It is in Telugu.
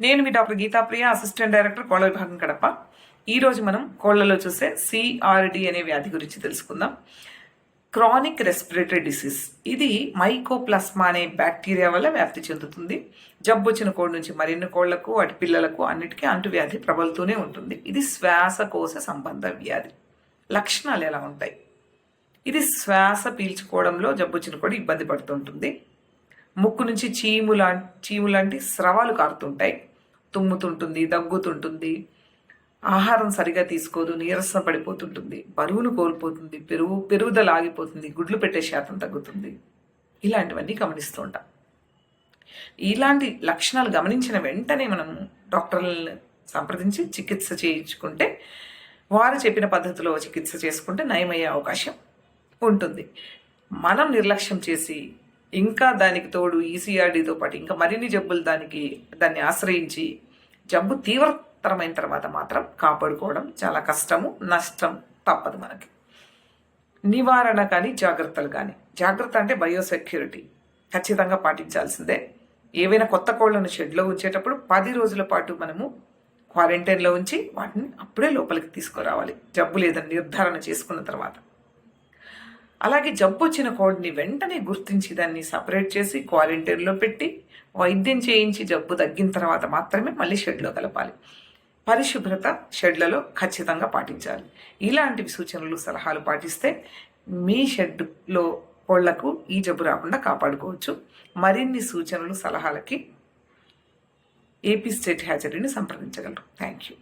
నేను మీ డాక్టర్ గీతాప్రియ అసిస్టెంట్ డైరెక్టర్ కోళ్ళ విభాగం కడప. ఈరోజు మనం కోళ్ళలో చూసే సిఆర్డి అనే వ్యాధి గురించి తెలుసుకుందాం. Chronic respiratory disease. ఇది మైకోప్లాస్మా అనే బ్యాక్టీరియా వల్ల వ్యాప్తి చెందుతుంది. జబ్బు వచ్చిన కోడి నుంచి మరిన్ని కోళ్ళకు వాటి పిల్లలకు అన్నిటికీ అంటువ్యాధి ప్రబలుతూనే ఉంటుంది. ఇది శ్వాసకోశ సంబంధ వ్యాధి. లక్షణాలు ఎలా ఉంటాయి? ఇది శ్వాస పీల్చుకోవడంలో జబ్బు వచ్చిన కోడి ఇబ్బంది పడుతుంటుంది. ముక్కు నుంచి చీము లా చీము లాంటి స్రవాలు కారుతుంటాయి. తుమ్ముతుంటుంది దగ్గుతుంటుంది. ఆహారం సరిగా తీసుకోదు నీరసం పడిపోతుంటుంది. బరువును కోల్పోతుంది పెరుగు పెరుగుదల ఆగిపోతుంది గుడ్లు పెట్టే శాతం తగ్గుతుంది. ఇలాంటివన్నీ గమనిస్తూ ఉంటాం. ఇలాంటి లక్షణాలు గమనించిన వెంటనే మనం డాక్టర్లను సంప్రదించి చికిత్స చేయించుకుంటే వారు చెప్పిన పద్ధతిలో చికిత్స చేసుకుంటే నయమయ్యే అవకాశం ఉంటుంది. మనం నిర్లక్ష్యం చేసి ఇంకా దానికి తోడు ఈసీఆర్డీతో పాటు ఇంకా మరిన్ని జబ్బులు దానికి దాన్ని ఆశ్రయించి జబ్బు తీవ్రతరమైన తర్వాత మాత్రం కాపాడుకోవడం చాలా కష్టము నష్టం తప్పదు మనకి. నివారణ కానీ జాగ్రత్తలు కానీ. జాగ్రత్త అంటే బయోసెక్యూరిటీ. ఖచ్చితంగా పాటించాల్సిందే. ఏవైనా కొత్త కోళ్ళను షెడ్లో ఉంచేటప్పుడు పది రోజుల పాటు మనము క్వారంటైన్లో ఉంచి వాటిని అప్పుడే లోపలికి తీసుకురావాలి. జబ్బు లేదని నిర్ధారణ చేసుకున్న తర్వాత. అలాగే జబ్బు వచ్చిన కోడిని వెంటనే గుర్తించి దాన్ని సపరేట్ చేసి క్వారంటైన్లో పెట్టి వైద్యం చేయించి జబ్బు తగ్గిన తర్వాత మాత్రమే మళ్ళీ షెడ్లో కలపాలి. పరిశుభ్రత షెడ్లలో ఖచ్చితంగా పాటించాలి. ఇలాంటివి సూచనలు సలహాలు పాటిస్తే మీ షెడ్లో కోళ్ళకు ఈ జబ్బు రాకుండా కాపాడుకోవచ్చు. మరిన్ని సూచనలు సలహాలకి ఏపీ స్టేట్ హ్యాచరీని సంప్రదించగలరు. Thank you